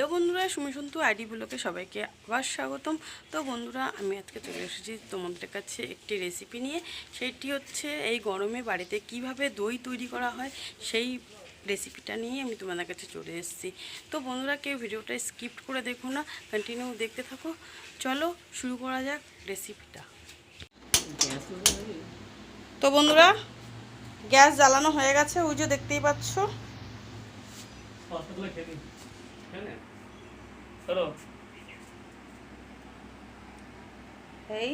Hello বন্ধুরা Sumi Santu ID ব্লকে সবাইকে আবার স্বাগতম। তো বন্ধুরা, আমি আজকে চলে এসেছি তোমাদের কাছে একটি রেসিপি নিয়ে। সেটি হচ্ছে এই গরমে বাড়িতে কীভাবে দই তৈরি করা হয়, সেই রেসিপিটা নিয়ে আমি তোমাদের কাছে চলে এসেছি। তো বন্ধুরা, কেউ ভিডিওটা স্কিপ করে দেখো না কন্টিনিউ দেখতে থাকো। চলো শুরু করা যাক রেসিপিটা তো বন্ধুরা, গ্যাস জ্বালানো হয়ে গেছে, ওই যে দেখতেই পাচ্ছ। চলো। এই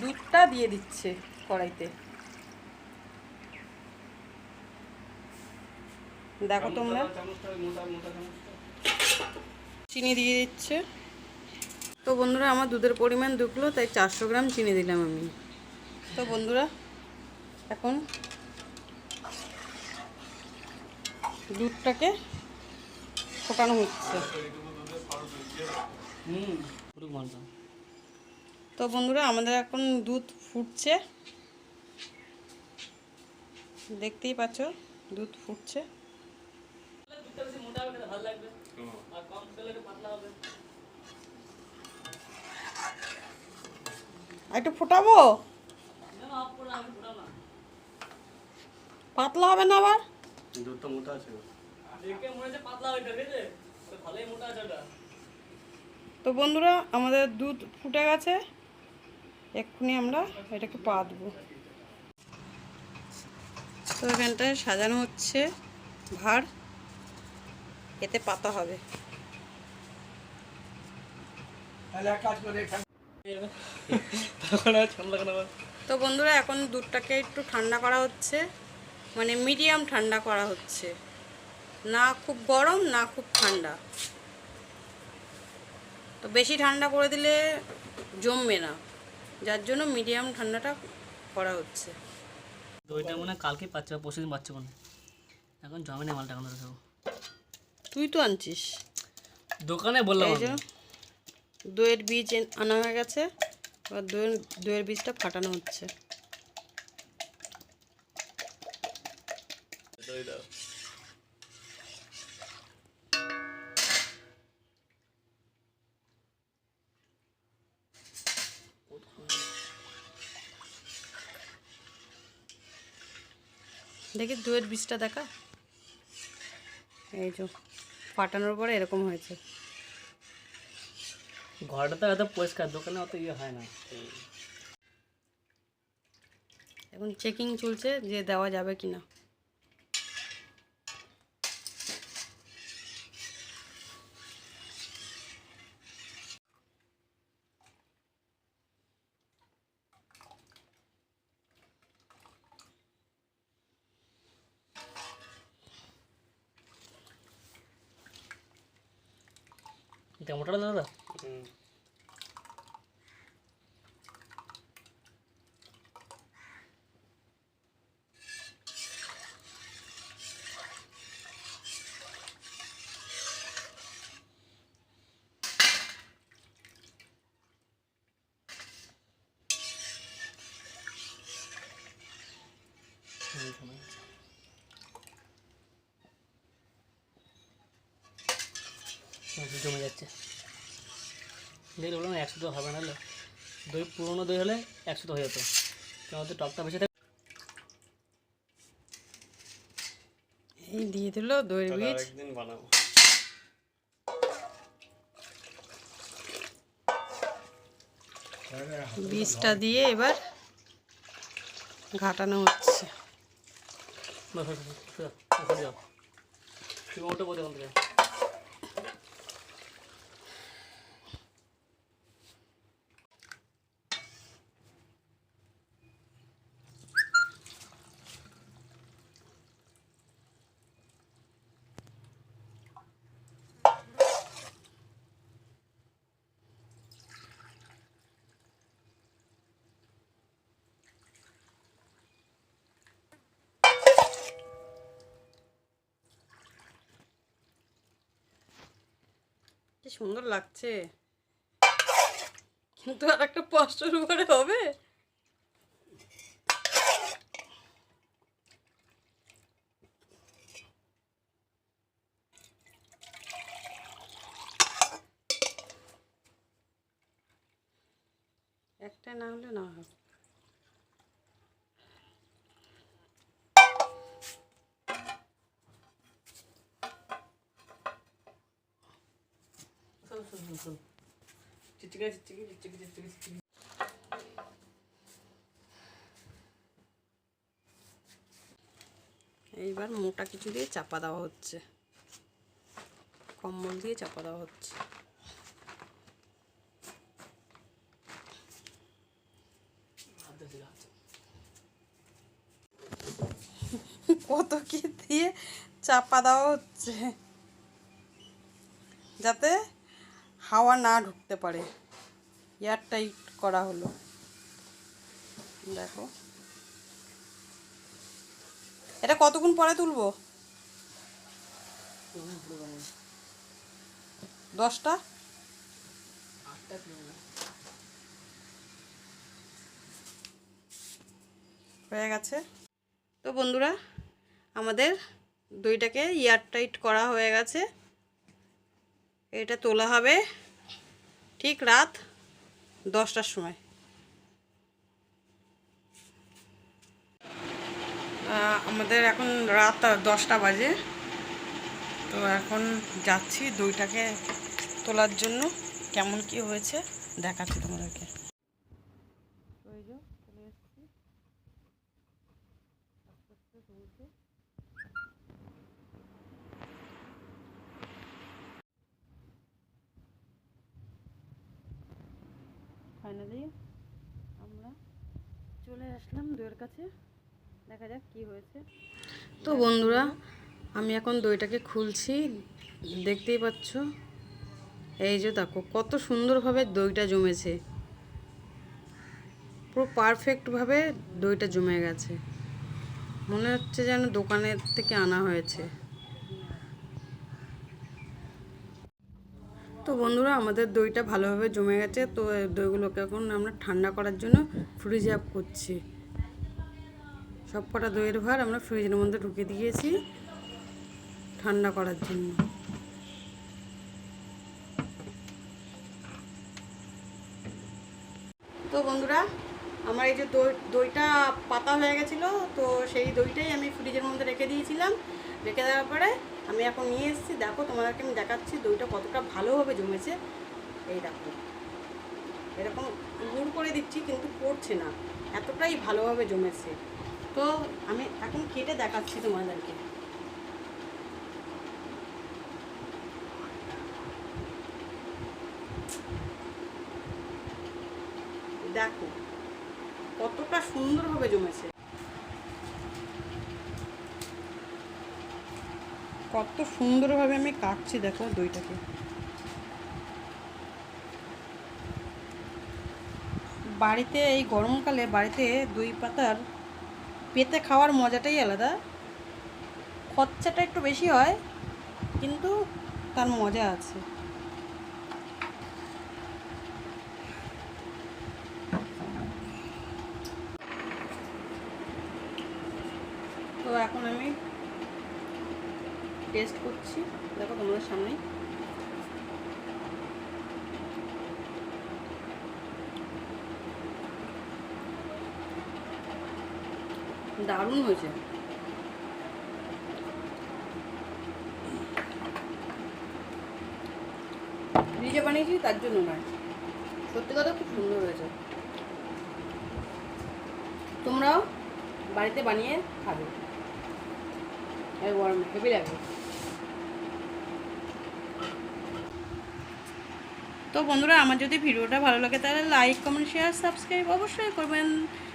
দুধটা দিয়ে দিচ্ছে কড়াইতে। দেখো তোমরা। চিনি দিয়ে দিচ্ছে। তো বন্ধুরা আমার দুধের পরিমাণ দুকলো তাই চারশো গ্রাম চিনি দিলাম আমি। তো বন্ধুরা এখন দুধটাকে ফোটানো হচ্ছে। হুম পুরো ঘণ্টা তো বন্ধুরা আমাদের এখন দুধ ফুটছে। দেখতেই পাচ্ছ দুধ ফুটছে। দুধটা বেশি মোটা হবে ভালো লাগবে আর একটু পাতলা হবে আর একটু ফোটাবো? পাতলা হবে না আবার? দুধটা মোটা আছে। দেখে মনে হচ্ছে পাতলা গেছে ভালোই মোটা আছে ওটা। তো বন্ধুরা আমাদের দুধ ফুটে গেছে। এক্ষুনি আমরা এটাকে পা দেবো। তো এখানটায় সাজানো হচ্ছে ভার। এতে পাতা হবে। তো বন্ধুরা এখন দুধটাকে একটু ঠান্ডা করা হচ্ছে। মানে মিডিয়াম ঠান্ডা করা হচ্ছে। না খুব গরম না খুব ঠান্ডা। তো বেশি ঠান্ডা করে দিলে জমবে না। যার জন্য মিডিয়াম ঠান্ডাটা করা হচ্ছে। দইটা মনে কালকে পাচ্ছে বা পরশু দিন পাচ্ছে মনে এখন জমে না মালটা এখন সব তুই তো আনছিস। দোকানে বললাম দইয়ের বীজ আনা হয়ে গেছে। এবার দইয়ের দইয়ের বীজটা ফাটানো হচ্ছে। দেখি দুয়ের বীজটা দেখা। এই যে ফাটানোর পরে এরকম হয়েছে। ঘরটা তো এত পরিষ্কার দোকানে অত ইয়ে হয় না। এখন চেকিং চলছে যে দেওয়া যাবে কি না ¿Te ha borrado nada? Mm. জমে যাচ্ছে দেখলে বললাম একশো তো হবে না হলে দই পুরোনো দই হলে একশো তো হয়ে যেত কেন তো টকটা বেশি থাকে এই দিয়ে দিল দইয়ের বীজ একদিন বানাবো বীজটা দিয়ে এবার ঘাটানো হচ্ছে ওটা বলতে কি সুন্দর লাগছে। কিন্তু আর একটা পাঁচশোর উপরে হবে? একটা না হলে না হবে। শোন এইবার মোটা কিছু দিয়ে চাপা দেওয়া হচ্ছে। কম্বল দিয়ে চাপা দেওয়া হচ্ছে। কত কি দিয়ে চাপা দেওয়া হচ্ছে? যাতে হাওয়া না ঢুকতে পারে। এয়ার টাইট করা হলো। দেখো। এটা কতক্ষণ পরে তুলবো? দশটা? হয়ে গেছে। তো বন্ধুরা, আমাদের দইটাকে এয়ার টাইট করা হয়ে গেছে। এটা তোলা হবে ঠিক রাত দশটার সময়। আমাদের এখন রাত দশটা বাজে। তো এখন যাচ্ছি দুইটাকে তোলার জন্য। কেমন কি হয়েছে দেখাচ্ছি তোমাদেরকে ওই যে চলে এসেছি আস্তে আস্তে তুলছি ফাইনালি আমরা চলে আসলাম দইয়ের কাছে। দেখা যাক কি হয়েছে। তো বন্ধুরা, আমি এখন দইটাকে খুলছি। দেখতেই পাচ্ছ? এই যে দেখো, কত সুন্দরভাবে দইটা জমেছে। পুরো পারফেক্টভাবে দইটা জমে গেছে। মনে হচ্ছে যেন দোকানের থেকে আনা হয়েছে। তো বন্ধুরা, আমাদের দইটা ভালোভাবে জমে গেছে। তো দইগুলোকে এখন আমরা ঠান্ডা করার জন্য ফ্রিজ আপ করছি। সব কটা দইয়ের ভার আমরা ফ্রিজের মধ্যে ঢুকে দিয়েছি ঠান্ডা করার জন্য তো বন্ধুরা আমার এই যে দই, দইটা পাতা হয়ে গেছিল, তো সেই দইটাই আমি ফ্রিজের মধ্যে রেখে দিয়েছিলাম। রেখে দেওয়ার পরে আমি এখন নিয়ে এসেছি। দেখো, তোমাদেরকে আমি দেখাচ্ছি দইটা কতটা ভালোভাবে জমেছে। এই দেখো, এরকম গুড় করে দিচ্ছি, কিন্তু পড়ছে না। এতটাই ভালোভাবে জমেছে। তো আমি এখন কেটে দেখাচ্ছি তোমাদেরকে দেখো কতটা সুন্দরভাবে জমেছে। কত সুন্দরভাবে আমি কাটছি, দেখো দইটাকে। বাড়িতে, এই গরমকালে বাড়িতে দই পাতার পেতে খাওয়ার মজাটাই আলাদা। খরচাটা একটু বেশি হয়, কিন্তু তার মজা আছে। তো এখন আমি টেস্ট করছি। দেখো তোমাদের সামনেই। দারুণ হয়েছে। নিজে বানিয়েছি, তার জন্য নয়। সত্যি কথা খুব সুন্দর হয়েছে। তোমরাও বাড়িতে বানিয়ে খাবে। তো বন্ধুরা, আমার যদি ভিডিওটা ভালো লাগে তাহলে লাইক কমেন্ট শেয়ার সাবস্ক্রাইব অবশ্যই করবেন।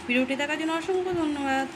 ভিডিওটি দেখার জন্য অসংখ্য ধন্যবাদ।